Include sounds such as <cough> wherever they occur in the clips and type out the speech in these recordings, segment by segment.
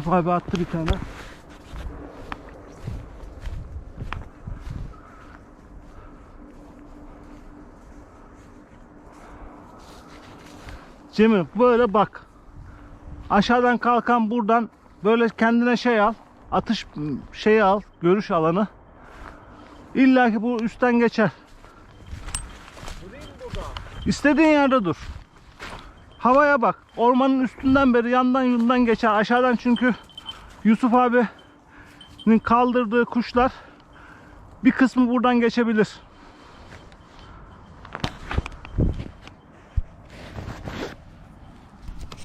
Yusuf abi attı bir tane. Cemil böyle bak. Aşağıdan kalkan buradan böyle kendine şey al. Atış şeyi al. Görüş alanı. İlla ki bu üstten geçer. İstediğin yerde dur. Havaya bak. Ormanın üstünden beri yandan yundan geçer. Aşağıdan çünkü Yusuf abinin kaldırdığı kuşlar bir kısmı buradan geçebilir.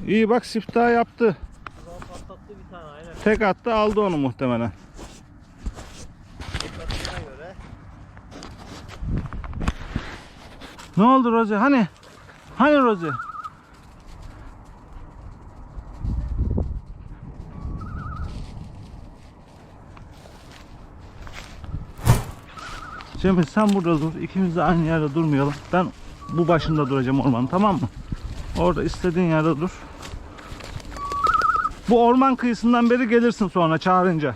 İyi bak siftah yaptı. Tane. Tek attı aldı onu muhtemelen. Ne oldu Rozi? Hani? Hani Rozi? Cemil sen burada dur. İkimiz de aynı yerde durmayalım. Ben bu başında duracağım ormanın tamam mı? Orada istediğin yerde dur. Bu orman kıyısından beri gelirsin sonra çağırınca.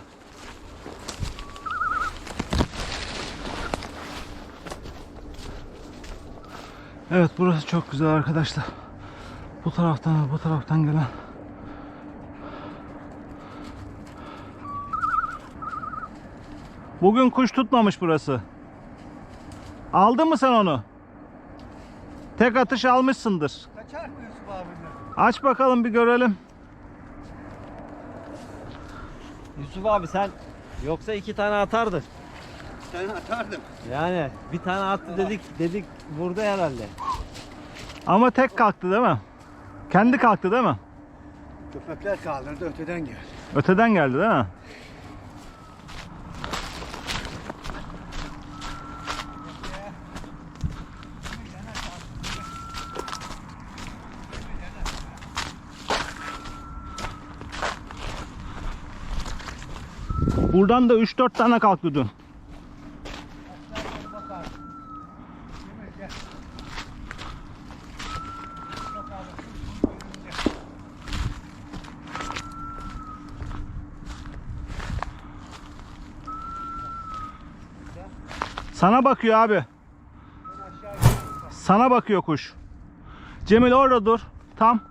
Evet burası çok güzel arkadaşlar. Bu taraftan bu taraftan gelen. Bugün kuş tutmamış burası. Aldın mı sen onu? Tek atış almışsındır. Kaçar mı Yusuf abimle? Aç bakalım bir görelim. Yusuf abi sen yoksa iki tane atardın. Sen atardım. Yani bir tane attı dedik dedik burada herhalde. Ama tek kalktı değil mi? Kendi kalktı değil mi? Köpekler kaldırdı öteden geldi. Öteden geldi değil mi? Buradan da 3-4 tane kalktı dün. Sana bakıyor abi. Sana bakıyor kuş. Cemil orada dur. Tam.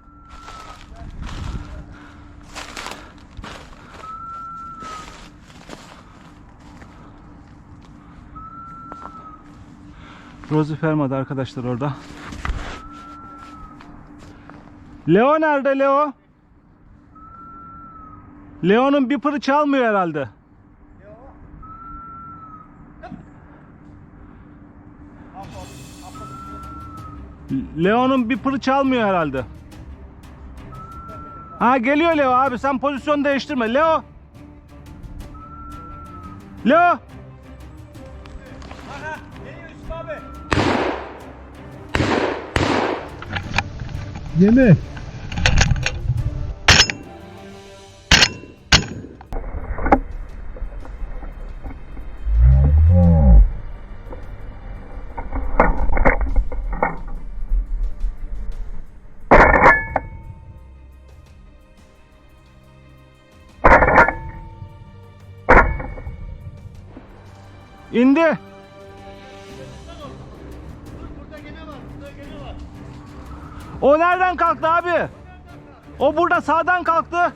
Rosie Ferma'da arkadaşlar orada. Leo nerede Leo? Leo'nun bir pırı çalmıyor herhalde. Leo'nun bir pırı çalmıyor herhalde. Ha geliyor Leo abi sen pozisyon değiştirme. Leo. Leo. Yeme. Burada sağdan kalktı.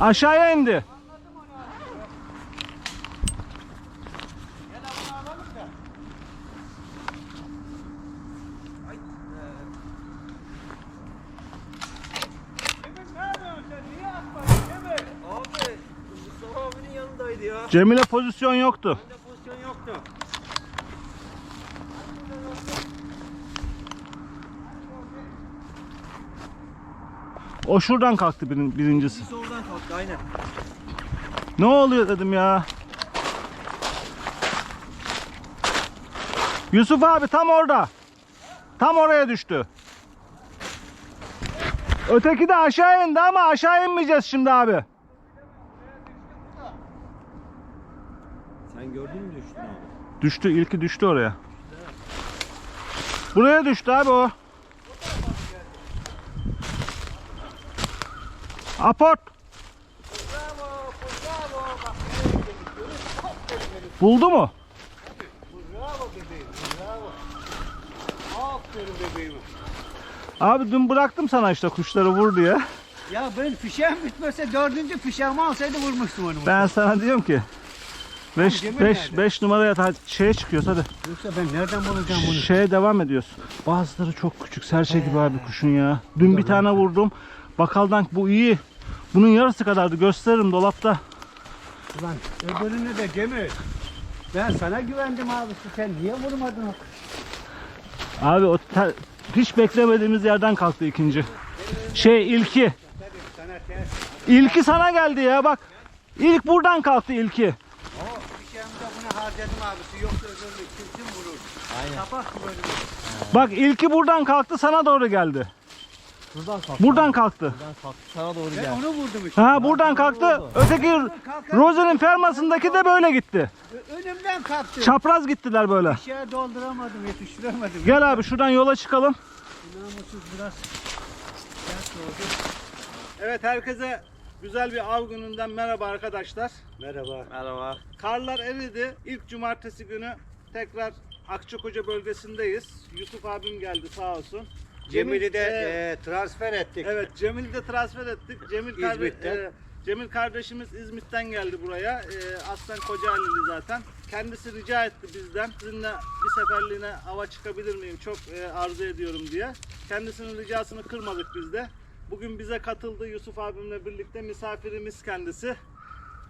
Aşağıya indi. Abi Mustafa abinin yanındaydı ya. Cemile pozisyon yoktu. Bende pozisyon yoktu. O şuradan kalktı birin- birincisi. Birisi oradan kalktı aynen. Ne oluyor dedim ya. Yusuf abi tam orada. Tam oraya düştü. Öteki de aşağı indi ama aşağı inmeyeceğiz şimdi abi. Sen gördün mü düştün abi? Düştü ilki düştü oraya. Buraya düştü abi o. Aport. Buldu mu? Bravo bebeğim, bravo. Aferin bebeğim. Abi dün bıraktım sana işte kuşları vur diye. Ya ben fişeğim bitmese dördüncü fişeğimi alsaydı vurmuştum onu. Ben sana diyorum ki 5 Demir 5 nerede? 5 numaraya ta- şeye çıkıyoruz hadi. Yoksa ben nereden bulacağım bunu? Şeye devam ediyoruz. Bazıları çok küçük serçe gibi abi kuşun ya. Dün bir tane vurdum. Bakaldan bu iyi. Bunun yarısı kadardı gösteririm dolapta. Ulan öbürünü de Cemil. Ben sana güvendim abisi. Sen niye vurmadın o? Abi o ter- hiç beklemediğimiz yerden kalktı ikinci. Şey ilki. Sana ters. İlki sana geldi ya bak. İlk buradan kalktı ilki. O fişeğimi de buna harcadım abisi. Yoksa öbürünü kimsin vurur. Aynen. Kapak böyle. Bak ilki buradan kalktı sana doğru geldi. Buradan kalktı. Buradan kalktı. Buradan kalktı. Sana doğru Ben geldi. onu vurdum işte. Ha buradan kalktı. Öteki Rose'nin fermasındaki de böyle gitti. Önümden kalktı. Çapraz gittiler böyle. Fişeğe dolduramadım, yetiştiremedim. Gel abi şuradan yola çıkalım. Namussuz biraz oldu. Evet herkese güzel bir av gününden merhaba arkadaşlar. Merhaba. Merhaba. Karlar eridi. İlk cumartesi günü tekrar Akçakoca bölgesindeyiz. Yusuf abim geldi sağ olsun. Cemil'i de e, e, transfer ettik. Evet Cemil'i de transfer ettik. Cemil, İzmit'ten. e, Cemil kardeşimiz İzmit'ten geldi buraya. E, aslen Kocaeli'li zaten. Kendisi rica etti bizden. Sizinle bir seferliğine hava çıkabilir miyim? Çok e, arzu ediyorum diye. Kendisinin ricasını kırmadık biz de. Bugün bize katıldı Yusuf abimle birlikte misafirimiz kendisi.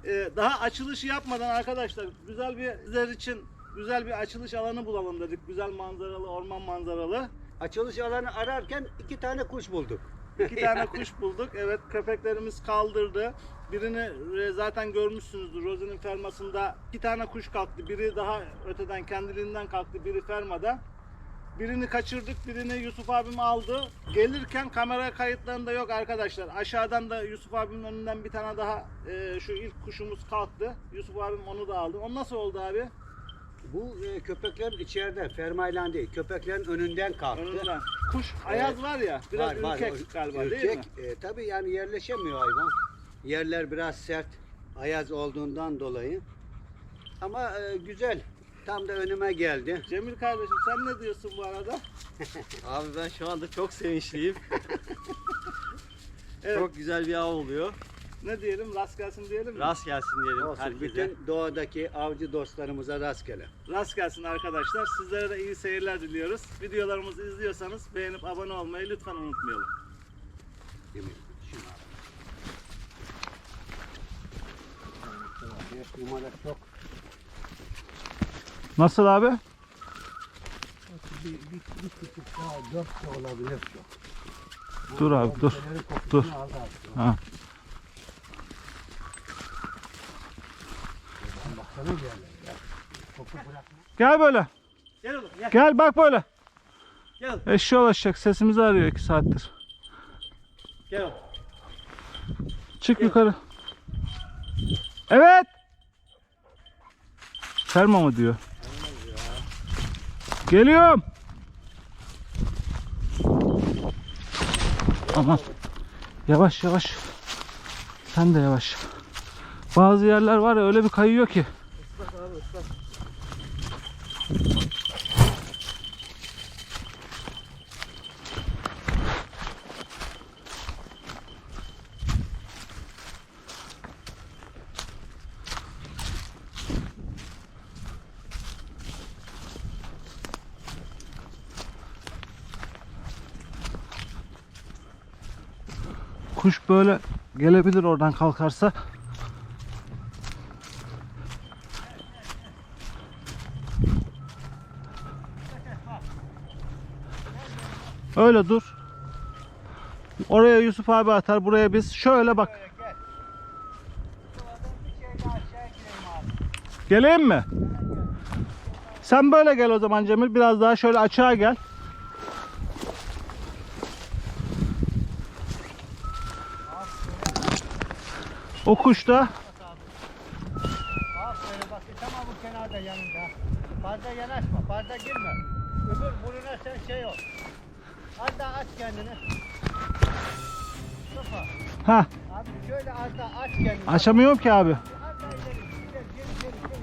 E, daha açılışı yapmadan arkadaşlar güzel bir sizler için güzel bir açılış alanı bulalım dedik. Güzel manzaralı, orman manzaralı. Açılış alanı ararken iki tane kuş bulduk. İki <laughs> tane kuş bulduk. Evet köpeklerimiz kaldırdı. Birini e, zaten görmüşsünüzdür. Rozi'nin fermasında iki tane kuş kalktı. Biri daha öteden kendiliğinden kalktı. Biri fermada. Birini kaçırdık. Birini Yusuf abim aldı. Gelirken kamera kayıtlarında yok arkadaşlar. Aşağıdan da Yusuf abimin önünden bir tane daha e, şu ilk kuşumuz kalktı. Yusuf abim onu da aldı. O nasıl oldu abi? Bu e, köpekler içeriden, fermayla değil, köpeklerin önünden kalktı. Önünden. Kuş ayaz var ya. Biraz Var, var. ürkek O- galiba değil mi? ürkek. E, tabii yani yerleşemiyor hayvan. Yerler biraz sert, ayaz olduğundan dolayı. Ama e, güzel. Tam da önüme geldi. Cemil kardeşim sen ne diyorsun bu arada? <laughs> Abi ben şu anda çok sevinçliyim. Evet. <laughs> Çok güzel bir av oluyor. Ne diyelim? Rast gelsin diyelim mi? Rast gelsin diyelim Olsun. herkese. Bütün doğadaki avcı dostlarımıza rastgele. Rast gelsin arkadaşlar. Sizlere de iyi seyirler diliyoruz. Videolarımızı izliyorsanız beğenip abone olmayı lütfen unutmayalım. Yemin al. Beş numara çok. Nasıl abi? Bir, bir, bir küçük daha dört de olabilir çok. Dur abi, dur. Dur. Ha. Gel böyle. Gel oğlum gel. Gel bak böyle. Gel. Eşya ulaşacak. Sesimizi arıyor iki saattir. Gel oğlum. Çık yukarı. Evet. Ferma mı diyor? Geliyorum. Aman. Yavaş yavaş. Sen de yavaş. Bazı yerler var ya öyle bir kayıyor ki. Islak abi ıslak. Kuş böyle gelebilir oradan kalkarsa. Öyle dur. Oraya Yusuf abi atar, buraya biz. Şöyle bak. Geleyim mi? Sen böyle gel o zaman Cemil. Biraz daha şöyle açığa gel. O kuş da Aferin bak tam bu kenarda yanında. Fazla yanaşma, fazla girme. Öbür burnuna sen şey ol. Az daha aç kendini. Mustafa, ha abi şöyle az daha aç kendini. açamıyorum ki abi. Az daha ileri, ileri, geri, geri, geri.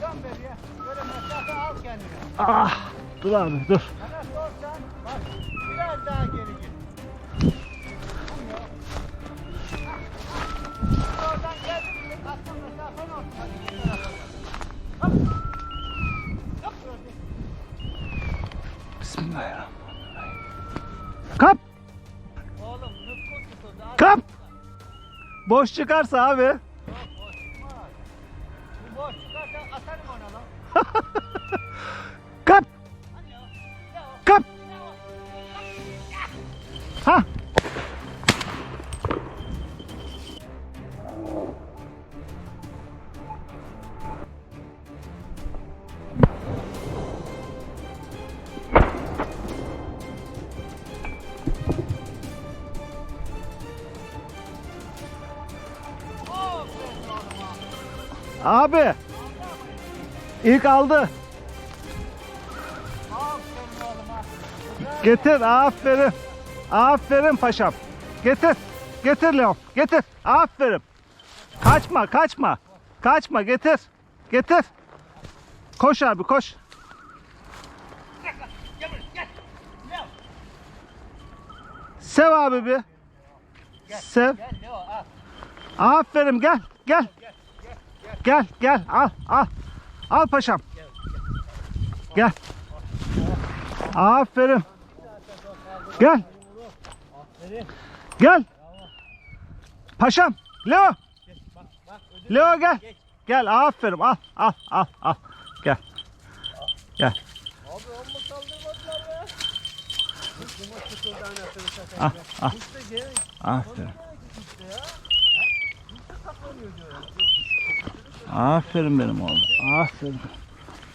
Dön beriye. Böyle mesafe al kendine. Ah dur abi dur. Bana sorsan, bak Boş çıkarsa abi. İlk aldı. Getir aferin. Aferin paşam. Getir. Getir Leon. Getir. Aferin. Kaçma kaçma. Kaçma getir. Getir. Koş abi koş. Sev abi bir. Sev. Aferin gel. Gel. Gel gel al al. Al paşam. Gel. Aferin. Gel. Gel. Paşam. Leo. Leo gel. Gel aferin al al al al. Gel. Gel. Abi amma al. Kuş da geri Aferin. işte ya. Saklanıyor diyor ya. Aferin benim oğlum. Aferin.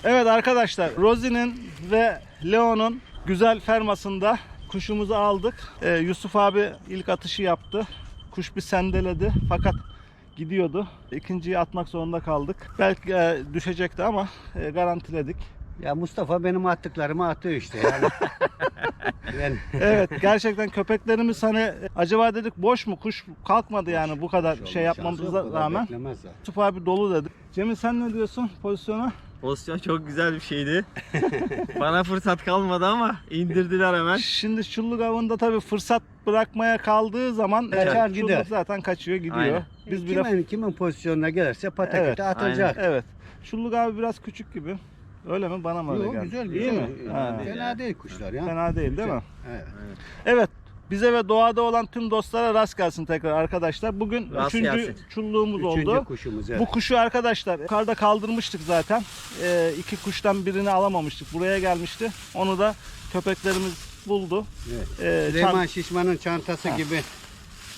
Evet arkadaşlar Rosie'nin ve Leo'nun güzel fermasında kuşumuzu aldık. Ee, Yusuf abi ilk atışı yaptı. Kuş bir sendeledi fakat gidiyordu. İkinciyi atmak zorunda kaldık. Belki e, düşecekti ama e, garantiledik. Ya Mustafa benim attıklarımı atıyor işte yani. <laughs> yani <laughs> Evet gerçekten köpeklerimiz hani acaba dedik boş mu kuş kalkmadı yani bu kadar şey yapmamıza rağmen. Yusuf abi dolu dedi. Cemil sen ne diyorsun pozisyona? Pozisyon çok güzel bir şeydi. <laughs> Bana fırsat kalmadı ama indirdiler hemen. Şimdi çulluk avında tabii fırsat bırakmaya kaldığı zaman Kaçar e, gider. çulluk zaten kaçıyor gidiyor. Aynen. Biz bile kimin, kimin pozisyonuna gelirse pataküte Evet, atacak. evet. Çulluk abi biraz küçük gibi. Öyle mi? Bana mı öyle Yok geldi? güzel İyi güzel. mi? Ha. Fena değil kuşlar ya. Fena değil değil mi? Evet. Evet. Bize ve doğada olan tüm dostlara rast gelsin tekrar arkadaşlar. Bugün Rast üçüncü gelsin. çulluğumuz Üçüncü oldu. kuşumuz evet. Bu kuşu arkadaşlar yukarıda kaldırmıştık zaten. Ee, iki kuştan birini alamamıştık. Buraya gelmişti. Onu da köpeklerimiz buldu. Evet. Ee, Süleyman çan- Şişman'ın çantası gibi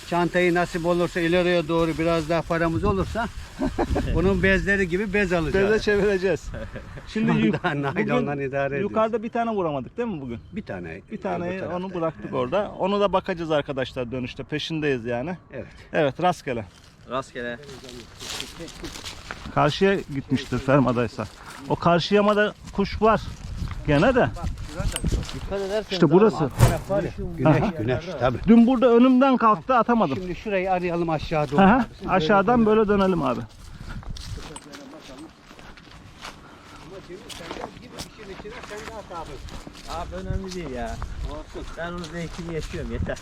çantayı nasip olursa ileriye doğru biraz daha paramız olursa <laughs> bunun bezleri gibi bez alacağız. Beze çevireceğiz. <laughs> Şimdi yuk- naylondan idare ediyoruz. yukarıda bir tane vuramadık değil mi bugün? bir tane. Bir taneyi bu tarafta. onu bıraktık orada. Onu da bakacağız arkadaşlar dönüşte. Peşindeyiz yani. Evet. Evet rastgele. Rastgele. Karşıya gitmiştir fermadaysa. O karşı yamada kuş var. Gene de. Dikkat ederseniz İşte burası. Taraf var ya. Güneş, güneş tabii. Dün burada önümden kalktı atamadım. Şimdi şurayı arayalım aşağı doğru. Hı hı. Aşağıdan böyle dönelim abi. Abi önemli değil ya. Ben onun zevkini yaşıyorum yeter.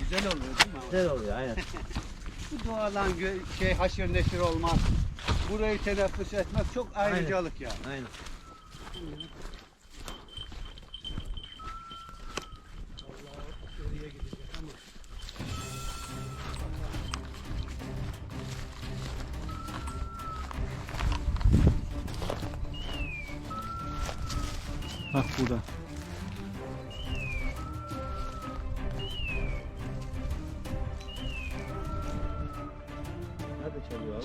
Güzel oluyor değil mi? Güzel oluyor aynen. <laughs> Bu doğadan gö- şey haşır neşir olmaz. Burayı teneffüs etmek çok ayrıcalık ya. Aynen. Bak burada.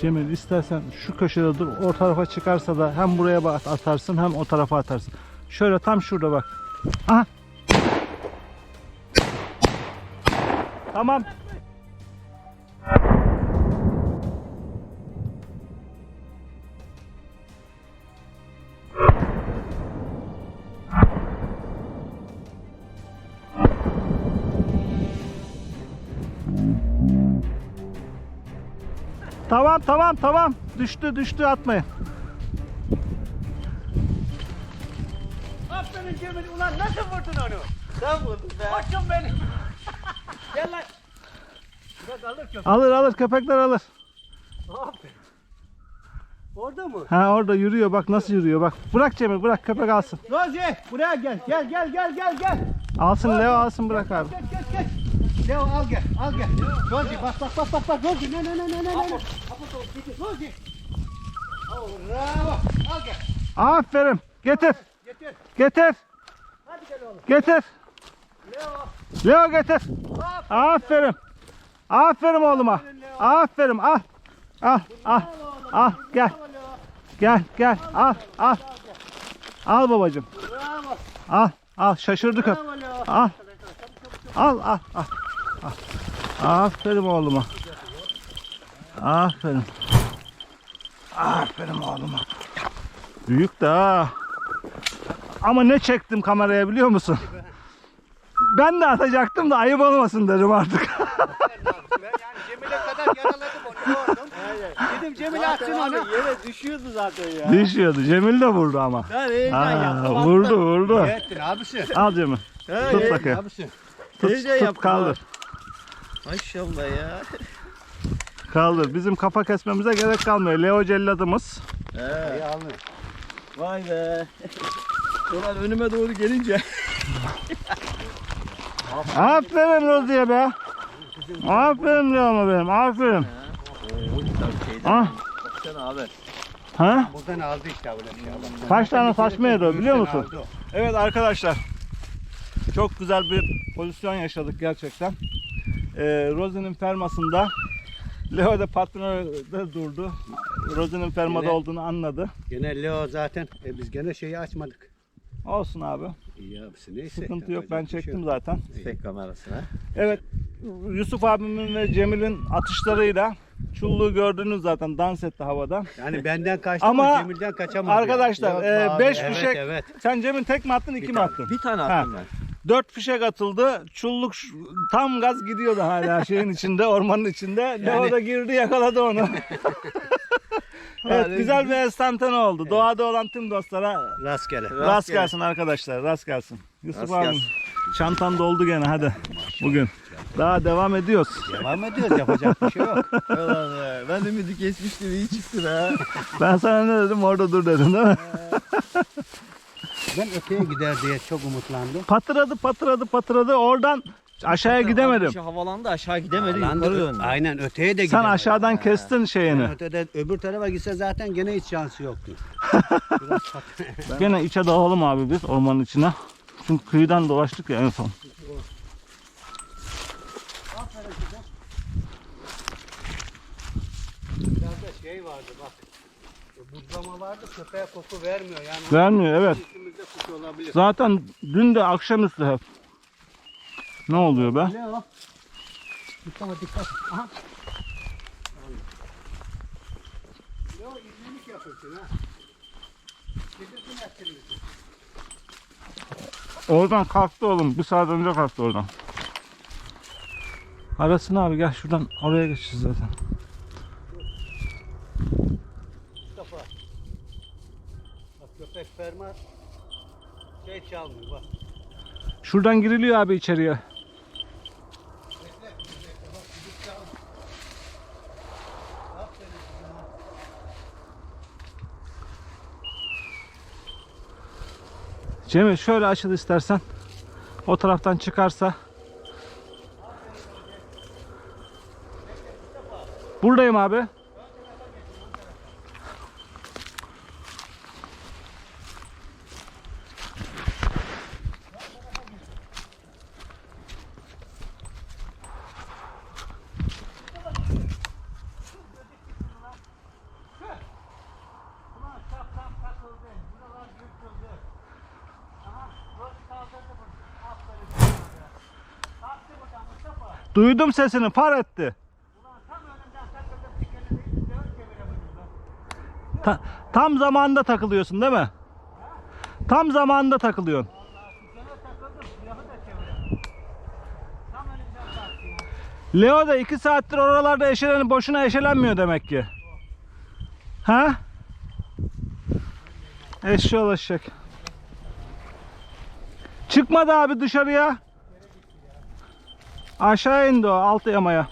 Cemil istersen şu köşede dur. O tarafa çıkarsa da hem buraya atarsın hem o tarafa atarsın. Şöyle tam şurada bak. Aha. Tamam. Tamam tamam tamam. Düştü düştü atmayın. Aferin Cemil ulan nasıl vurdun onu? Sen vurdun be. Koçum benim. <laughs> Gel lan. Bırak alır köpek. Alır alır köpekler alır. Aferin. Orada mı? Ha orada yürüyor bak nasıl yürüyor bak. Bırak Cemil bırak köpek alsın. Rozi buraya gel. Gel gel gel gel gel. Alsın Leo alsın bırak abi. Geç geç geç. Leo al gel al gel. Rozi bak bak bak bak bak Rozi ne ne ne ne ne ne. Aferin. Getir. Getir. Getir. Hadi gel oğlum. Getir. Leo. Leo getir. Aferin. Aferin oğluma. Aferin al. Al al. Al gel. Gel gel al al. Al babacığım. Bravo. Al al şaşırdı köpek. Bravo. Al. Al al al. al. Aferin oğluma. Aferin. Aferin oğluma. Büyük de ha. Ama ne çektim kameraya biliyor musun? Ben de atacaktım da ayıp olmasın dedim artık. Ben yani Cemil'e kadar yaraladım onu gördüm. Dedim Cemil atsın onu. yere düşüyordu zaten ya. Düşüyordu. Cemil de vurdu ama. Ben heyecan Aa, yaptım. vurdu vurdu. Ettin abisi. Al Cemil. Ha, Tut he- bakayım. Abisi. Tut, Heyecan tut yaptım kaldır. Maşallah ya. Kaldır. Bizim kafa kesmemize gerek kalmıyor. Leo celladımız. He. Vay be. Ulan önüme doğru gelince. Aferin Rozi'ye be. Aferin Leo'ma benim. Aferin. Ah. Baksana abi. Ha? Buradan aldı işte öyle şey. Bak. Kaç tane saçma yedi o biliyor musun? Evet arkadaşlar. Çok güzel bir pozisyon yaşadık gerçekten. Ee, Rosie'nin fermasında Leo da patronda durdu. Rosie'nin fermada Yine- olduğunu anladı. Gene Leo zaten. E biz gene şeyi açmadık. Olsun abi. İyi abisi neyse. Sıkıntı yok. Ben bir şey çektim yok. zaten. Tek kamerasına. Evet. Yusuf abimin ve Cemil'in atışlarıyla çulluğu gördünüz zaten dans etti havada. Yani benden kaçtı Ama ama Cemil'den kaçamadı. Arkadaşlar yani. 5 Evet, fişek. Evet. Sen Cemil tek mi attın iki mi attın? Bir tane Ha. attım ben. 4 fişek atıldı. Çulluk tam gaz gidiyordu hala <laughs> şeyin içinde, ormanın içinde. Leo da girdi yakaladı onu. <laughs> <laughs> evet güzel bir enstantane oldu. Doğada olan tüm dostlara Rastgele. rast gelsin arkadaşlar. Rast gelsin. Yusuf Rast abi gelsin. çantan doldu gene hadi. Bugün. Daha devam ediyoruz. Devam ediyoruz yapacak bir şey yok. Ben ümidi kesmiştim iyi çıktı be. Ben sana ne dedim orada dur dedim değil mi? Ben öteye gider diye çok umutlandım. Patırdadı patırdadı patırdadı oradan aşağıya gidemedim. Şu havalandı aşağı gidemedi yukarı döndü. Aynen öteye de Sen gidemedi. aşağıdan kestin şeyini. Öteden öbür tarafa gitse zaten gene hiç şansı yoktu. Biraz <laughs> Gene içe dalalım abi biz ormanın içine. Çünkü kıyıdan dolaştık ya en son. Biraz da şey vardı bak. Buzlama vardı köpeğe koku vermiyor yani. Vermiyor evet. İçimizde kuş olabilir. Zaten dün de akşamüstü hep. Ne oluyor be? Mustafa dikkat. Aha. Ne o izlenik yapıyorsun ha? Getirsin ettirmişsin. Oradan kalktı oğlum. Bir saat önce kalktı oradan. Arasın abi gel şuradan oraya geçeceğiz zaten. Köpek ferma şey çalmıyor bak. Şuradan giriliyor abi içeriye. Cemil şöyle açıl istersen. O taraftan çıkarsa. Buradayım abi. Duydum sesini par etti. Ta- tam zamanında takılıyorsun değil mi? Tam zamanında takılıyorsun. Leo da iki saattir oralarda eşelen boşuna eşelenmiyor demek ki. Ha? Eşşi ulaşacak. Çıkmadı abi dışarıya. Aşağı indi o alt yamaya.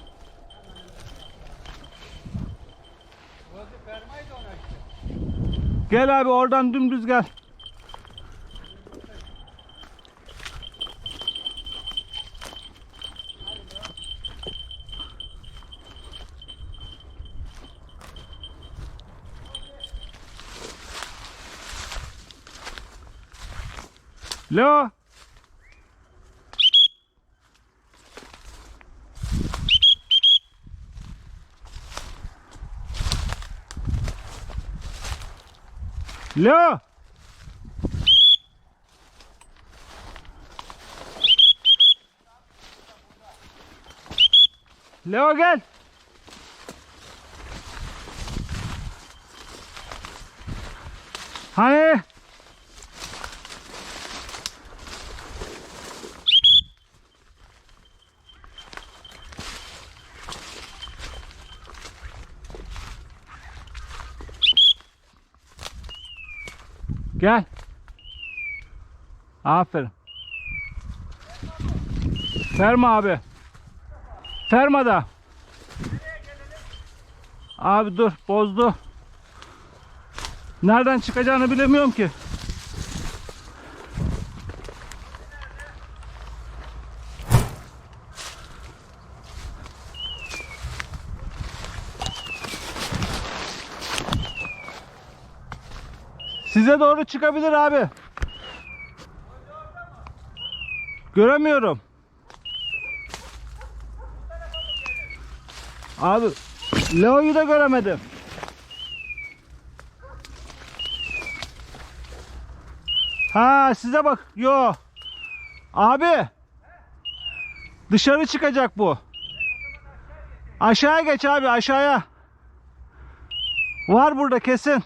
Gel abi oradan dümdüz gel. Leo. Ля! Ля, гель! Hei! Gel. Aferin. Ferma abi. Fermada. Abi dur bozdu. Nereden çıkacağını bilemiyorum ki. Size doğru çıkabilir abi. Göremiyorum. Abi Leo'yu da göremedim. Ha size bak. Yo. Abi. Dışarı çıkacak bu. Aşağıya geç abi aşağıya. Var burada kesin.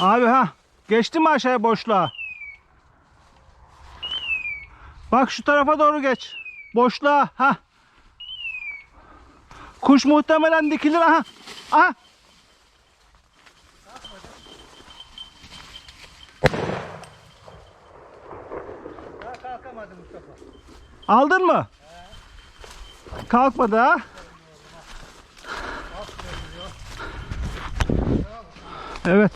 Abi ha. Geçti mi aşağıya boşluğa? Bak şu tarafa doğru geç. Boşluğa. Ha. Kuş muhtemelen dikilir. Aha. Aha. Aldın mı? Kalkmadı ha. Evet.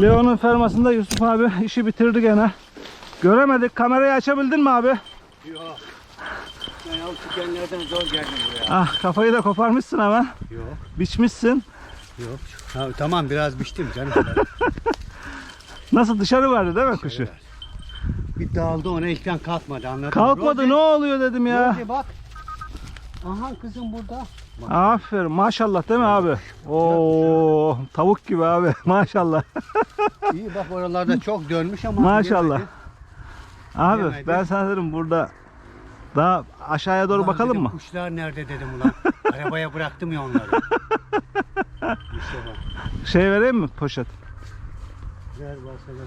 Leon'un fermasında Yusuf abi işi bitirdi gene. Göremedik. Kamerayı açabildin mi abi? Yok. Ben o tükenlerden zor geldim buraya. Ah kafayı da koparmışsın hemen. Yok. Biçmişsin. Yok. Ha, tamam biraz biçtim canım. <laughs> Nasıl dışarı verdi değil mi kuşu? bir dağıldı ona ilkten kalkmadı anladın mı? Kalkmadı Rozi, ne oluyor dedim ya. Rozi bak. Aha kızım burada. Aferin maşallah değil mi abi? Oo tavuk gibi abi <laughs> maşallah. İyi bak oralarda çok dönmüş ama. Maşallah. yemedi. Abi Yemedi. ben sana dedim burada daha aşağıya doğru Ulan bakalım dedim, mı? Kuşlar nerede dedim ulan. <laughs> Arabaya bıraktım ya onları. işte bak. Şey vereyim mi poşet? Ver bakalım.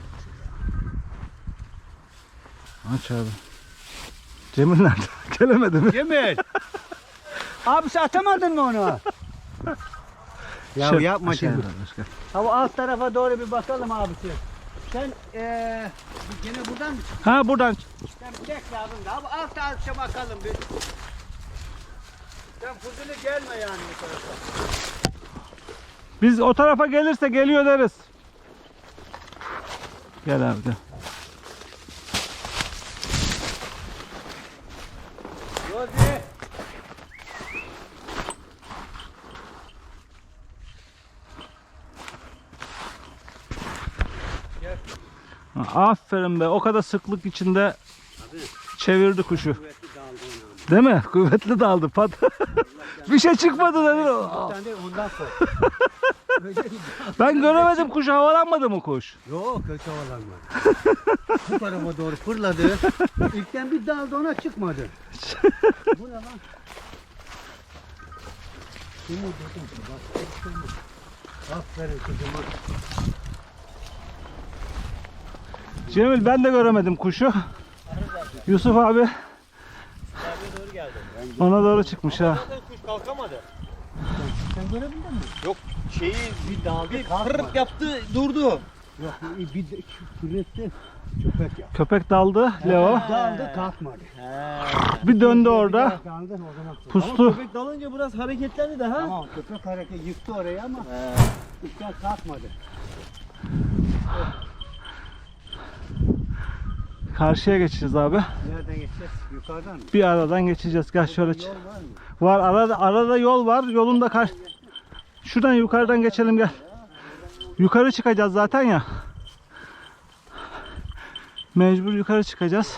Aç abi. Cemil nerede? <laughs> Gelemedi mi? Cemil. Abi sen atamadın mı onu? ya Şey- yapma Cemil. ver, başka. Ha bu alt tarafa doğru bir bakalım abisi. Sen eee gene buradan mı? Ha buradan. Sen bekle abim de. Abi alt tarafa bakalım bir. Sen fuzuli gelme yani bu tarafa. Biz o tarafa gelirse geliyor deriz. Gel abi gel. Rozi. Ha, Aferin be. O kadar sıklık içinde Abi çevirdi kuşu. Değil mi? Kuvvetli daldı. Pat. <laughs> bir şey çıkmadı dedi. ondan sonra. <laughs> Ben göremedim kuşu havalanmadı mı kuş? Yok kötü olanlar. Bu tarafa doğru fırladı. İlkten bir daldı ona çıkmadı. Bu ne lan? Şimdi dedim bak. Aferin kızıma. Cemil ben de göremedim kuşu. Yusuf abi doğru geldi. ona doğru çıkmış ha. Zaten kuş kalkamadı. Sen görebildin mi? Yok şeyi bir daldı. Kırık yaptı durdu. Yok bir de küretti. Köpek ya. Köpek daldı Leo. Daldı kalkmadı. Bir döndü orada. Daldı o zaman. Pustu. Köpek dalınca biraz hareketlendi de ha. Tamam köpek hareket yıktı orayı ama ilkten kalkmadı. Karşıya geçeceğiz abi. Nereden geçeceğiz? Yukarıdan mı? Bir aradan geçeceğiz. Gel şöyle. Yol var mı? Var arada arada yol var. Yolunda kar. Şuradan yukarıdan geçelim gel. Yukarı çıkacağız zaten ya. Mecbur yukarı çıkacağız.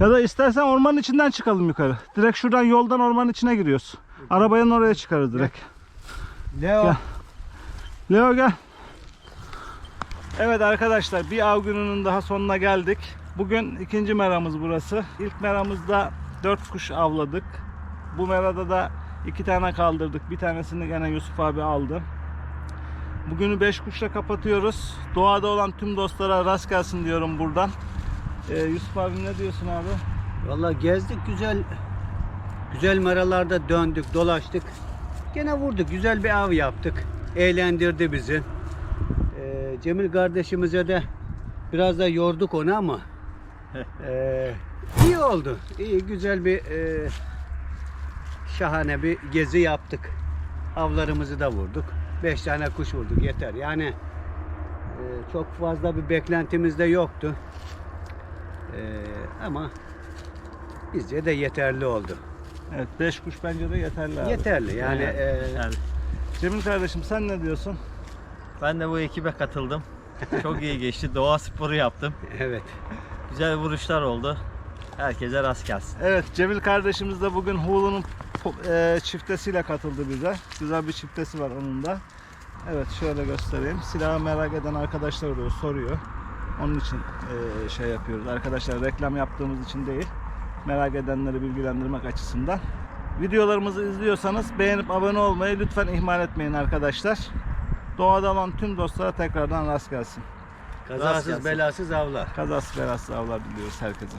Ya da istersen ormanın içinden çıkalım yukarı. Direkt şuradan yoldan ormanın içine giriyoruz. Arabanın oraya çıkarız direkt. Leo. Gel. Leo gel. Evet arkadaşlar bir av gününün daha sonuna geldik. Bugün ikinci meramız burası. İlk meramızda dört kuş avladık. Bu merada da iki tane kaldırdık. Bir tanesini gene Yusuf abi aldı. Bugünü beş kuşla kapatıyoruz. Doğada olan tüm dostlara rast gelsin diyorum buradan. Ee, Yusuf abi ne diyorsun abi? Vallahi gezdik güzel güzel meralarda döndük, dolaştık. Gene vurduk, güzel bir av yaptık. Eğlendirdi bizi. Cemil kardeşimize de biraz da yorduk onu ama ee, <laughs> iyi oldu. İyi, güzel bir ee, şahane bir gezi yaptık. Avlarımızı da vurduk. Beş tane kuş vurduk yeter. Yani ee, çok fazla bir beklentimiz de yoktu. Ee, ama bizce de yeterli oldu. Evet beş kuş bence de yeterli abi. Yeterli yani. Yani, ee, yani Cemil kardeşim sen ne diyorsun? Ben de bu ekibe katıldım. Çok iyi geçti. <laughs> Doğa sporu yaptım. evet. Güzel vuruşlar oldu. Herkese rast gelsin. Evet Cemil kardeşimiz de bugün Hulu'nun e, çiftesiyle katıldı bize. Güzel bir çiftesi var onun da. Evet şöyle göstereyim. Silahı merak eden arkadaşlar oluyor soruyor. Onun için e, şey yapıyoruz. Arkadaşlar reklam yaptığımız için değil. Merak edenleri bilgilendirmek açısından. Videolarımızı izliyorsanız beğenip abone olmayı lütfen ihmal etmeyin arkadaşlar. Doğada olan tüm dostlara tekrardan rast gelsin. Kazasız gelsin. belasız avlar. Kazası belasız avlar diliyoruz herkese.